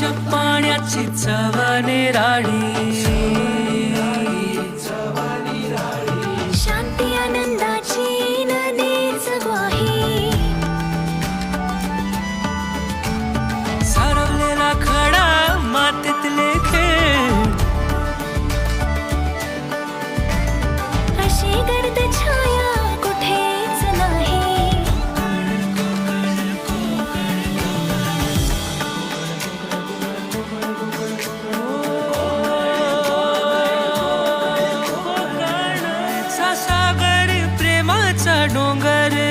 पाण्याची चव राडी चढ़ूंगर